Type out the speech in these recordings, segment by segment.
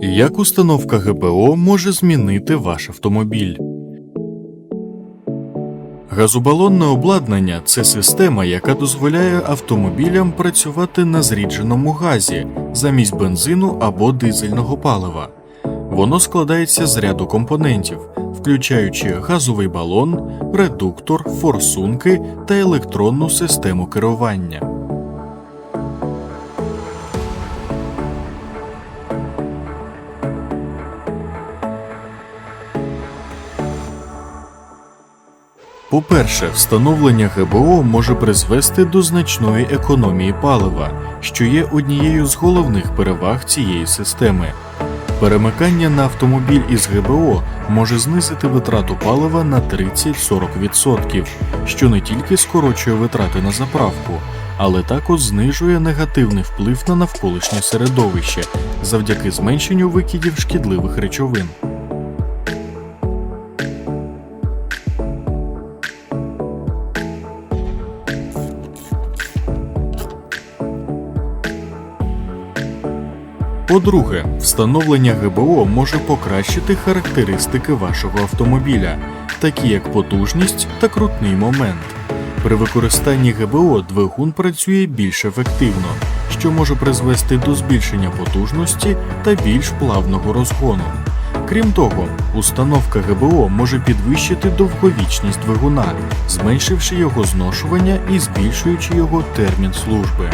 Як установка ГБО може змінити ваш автомобіль? Газобалонне обладнання це система, яка дозволяє автомобілям працювати на зрідженому газі замість бензину або дизельного палива. Воно складається з ряду компонентів, включаючи газовий балон, редуктор, форсунки та електронну систему керування. По-перше, встановлення ГБО може призвести до значної економії палива, що є однією з головних переваг цієї системи. Перемикання на автомобіль із ГБО може знизити витрату палива на 30-40%, що не тільки скорочує витрати на заправку, але також знижує негативний вплив на навколишнє середовище завдяки зменшенню викидів шкідливих речовин. По-друге, встановлення ГБО може покращити характеристики вашого автомобіля, такі як потужність та крутний момент. При використанні ГБО двигун працює більш ефективно, що може призвести до збільшення потужності та більш плавного розгону. Крім того, установка ГБО може підвищити довговічність двигуна, зменшивши його зношування і збільшуючи його термін служби.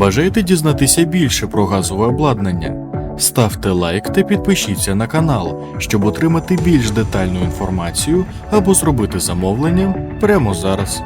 Бажаєте дізнатися більше про газове обладнання? Ставте лайк та підпишіться на канал, щоб отримати більш детальну інформацію або зробити замовлення прямо зараз.